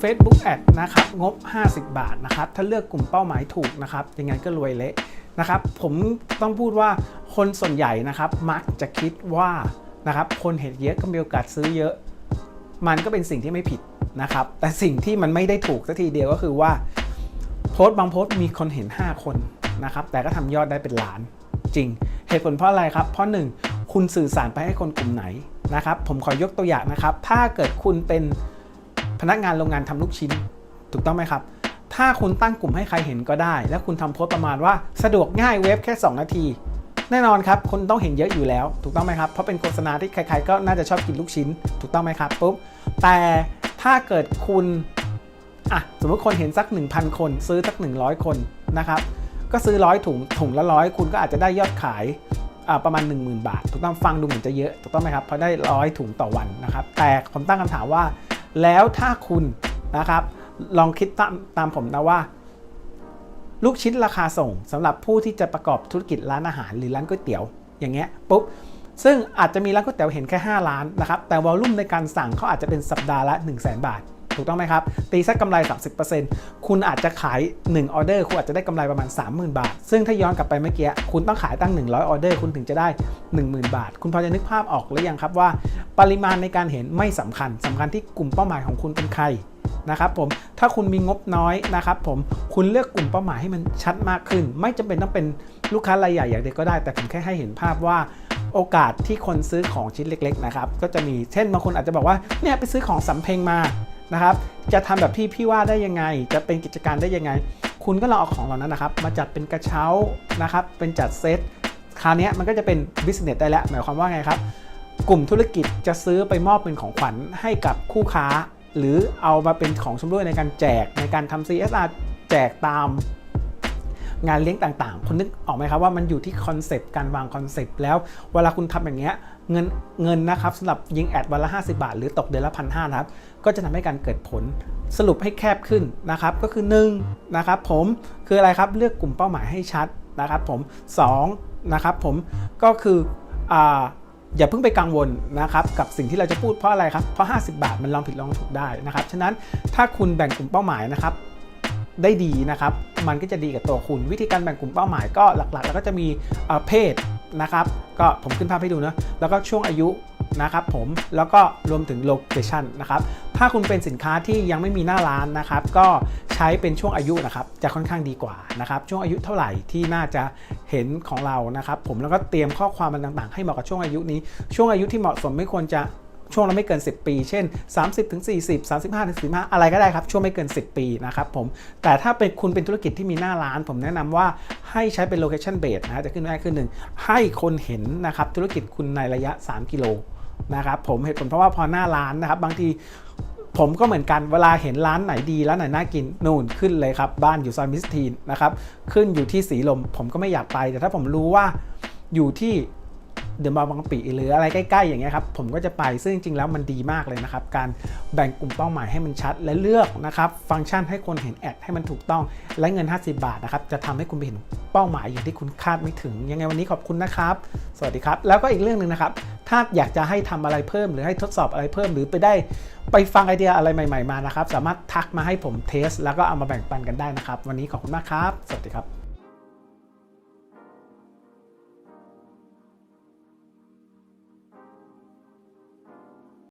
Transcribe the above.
Facebook Ad นะครับงบ 50 บาทนะครับถ้าเลือกกลุ่มเป้าหมายถูกนะครับยังไงก็รวยเละนะครับผมต้องพูดว่าคนส่วนใหญ่นะครับมักจะคิดว่านะครับคนเห็นเยอะก็มีโอกาสซื้อเยอะ มันก็เป็นสิ่งที่ไม่ผิดนะครับแต่สิ่งที่มันไม่ได้ถูกสักทีเดียวก็คือว่าโพสต์บางโพสต์มีคนเห็น 5 คนนะครับแต่ก็ทำยอดได้เป็นล้านจริง เหตุผลเพราะอะไรครับ เพราะ 1 คุณสื่อสารไปให้คนกลุ่มไหนนะครับผมขอยกตัวอย่างนะครับ ถ้าเกิดคุณเป็น พนักงานโรงงานทำลูกชิ้น ถูกต้องไหมครับ ถ้าคุณตั้งกลุ่มให้ใครเห็นก็ได้ และคุณทำโพสต์ประมาณว่าสะดวกง่ายเว็บแค่ 2 นาที แน่นอนครับคนต้องเห็นเยอะอยู่แล้ว ถูกต้องไหมครับ เพราะเป็นโฆษณาที่ใครๆก็น่าจะชอบกินลูกชิ้น ถูกต้องไหมครับปุ๊บแต่ถ้าเกิดคุณอะสมมติคนเห็นสัก 1,000 คน ซื้อสัก 100 คนนะครับก็ซื้อร้อยถุงถุงละร้อยคุณก็อาจจะได้ยอดขายอ่าประมาณ 10,000 บาท ถูกต้องฟังดูเหมือนจะเยอะถูกต้องไหมครับเพราะได้ร้อยถุงต่อวันนะครับแต่ผมตั้งคำถามว่า แล้วถ้าคุณนะครับ ลองคิดตามตามผมนะว่า ลูกชิ้นราคาส่งสำหรับผู้ที่จะประกอบธุรกิจร้านอาหารหรือร้านก๋วยเตี๋ยว อย่างเงี้ยปุ๊บซึ่งอาจจะมีร้านก๋วยเตี๋ยวเห็นแค่ 5 ล้านนะครับ แต่วอลลุ่มในการสั่งเขาอาจจะเป็นสัปดาห์ละ 1 0 0 0 0แบาท ถูกต้องไหมครับ ตีสักกำไร 30%คุณอาจจะขาย 1 ออเดอร์ คุณอาจจะได้กำไรประมาณ 30,000 บาท ซึ่งถ้าย้อนกลับไปเมื่อกี้ คุณต้องขายตั้ง 100 ออเดอร์ คุณถึงจะได้ 10,000 บาท คุณพอจะนึกภาพออกหรือยังครับว่า ปริมาณในการเห็นไม่สำคัญสำคัญที่กลุ่มเป้าหมายของคุณเป็นใครนะครับผมถ้าคุณมีงบน้อยนะครับผมคุณเลือกกลุ่มเป้าหมายให้มันชัดมากขึ้น ไม่จำเป็นต้องเป็นลูกค้ารายใหญ่อย่างเดียวก็ได้ แต่ผมแค่ให้เห็นภาพว่าโอกาสที่คนซื้อของชิ้นเล็ก ๆ นะครับ ก็จะมีเช่นบางคนอาจจะบอกว่าเนี่ยไปซื้อของสำเพ็งมา นะครับ จะทำแบบที่พี่ว่าได้ยังไง จะเป็นกิจการได้ยังไง คุณก็ลองเอาของเหล่านั้นนะครับ มาจัดเป็นกระเช้านะครับ เป็นจัดเซต คราวนี้มันก็จะเป็นบิสเนสได้แล้ว หมายความว่าไงครับ กลุ่มธุรกิจจะซื้อไปมอบเป็นของขวัญให้กับคู่ค้า หรือเอามาเป็นของชำร่วยในการแจกในการทำ CSR แจกตาม งานเลี้ยงต่างๆ คุณนึกออกไหมครับว่ามันอยู่ที่คอนเซปต์การวางคอนเซปต์แล้วเวลาคุณทำอย่างเงี้ยเงินเงินนะครับสำหรับยิงแอดวันละ 50 บาท หรือตกเดือนละพันห้าครับก็จะทำให้การเกิดผลสรุปให้แคบขึ้นนะครับก็คือ1นะครับผมคืออะไรครับเลือกกลุ่มเป้าหมายให้ชัดนะครับผม2นะครับผมก็คืออ่าอย่าเพิ่งไปกังวลนะครับกับสิ่งที่เราจะพูดเพราะอะไรครับ เพราะ 50 บาทมันลองผิดลองถูกได้นะครับ ฉะนั้นถ้าคุณแบ่งกลุ่มเป้าหมายนะครับ ได้ดีนะครับ มันก็จะดีกับตัวคุณวิธีการแบ่งกลุ่มเป้าหมายก็หลักๆ แล้วก็จะมีเพศนะครับ ก็ผมขึ้นภาพให้ดูนะแล้วก็ช่วงอายุนะครับผมแล้วก็รวมถึงโลเคชันนะครับถ้าคุณเป็นสินค้าที่ยังไม่มีหน้าร้านนะครับ ก็ใช้เป็นช่วงอายุนะครับ จะค่อนข้างดีกว่านะครับ ช่วงอายุเท่าไหร่ที่น่าจะเห็นของเรานะครับ ผมแล้วก็เตรียมข้อความมันต่าง ๆ ให้เหมาะกับช่วงอายุนี้ ช่วงอายุที่เหมาะสมไม่ควรจะ ช่วงละไม่เกิน 10 ปี เช่น 30ถึง40 35ถึง45 อะไรก็ได้ครับ ช่วงไม่เกิน 10 ปีนะครับผม แต่ถ้าเป็นคุณเป็นธุรกิจที่มีหน้าร้าน ผมแนะนำว่าให้ใช้เป็น location base นะจะขึ้นง่ายขึ้นหนึ่งให้คนเห็นนะครับธุรกิจคุณในระยะ 3 กิโลนะครับผมเหตุผลเพราะว่าพอหน้าร้านนะครับ บางทีผมก็เหมือนกันเวลาเห็นร้านไหนดีร้านไหนน่ากินนู่นขึ้นเลยครับ บ้านอยู่ซอยมิสทีนนะครับ ขึ้นอยู่ที่สีลม ผมก็ไม่อยากไป แต่ถ้าผมรู้ว่าอยู่ที่ เดอะมอลล์บางปิหรืออะไรใกล้ๆอย่างเงี้ยครับผมก็จะไปซึ่งจริงๆแล้วมันดีมากเลยนะครับ การแบ่งกลุ่มเป้าหมายให้มันชัด และเลือกนะครับฟังก์ชันให้คนเห็นแอดให้มันถูกต้องและเงิน 50 บาทนะครับจะทำให้คุณไปเห็นเป้าหมายอย่างที่คุณคาดไม่ถึง ยังไงวันนี้ขอบคุณนะครับ สวัสดีครับ แล้วก็อีกเรื่องหนึ่งนะครับ ถ้าอยากจะให้ทำอะไรเพิ่ม หรือให้ทดสอบอะไรเพิ่มหรือไปได้ไปฟังไอเดียอะไรใหม่ ๆมานะครับ สามารถทักมาให้ผมเทส แล้วก็เอามาแบ่งปันกันได้นะครับ วันนี้ขอบคุณมากครับ สวัสดีครับ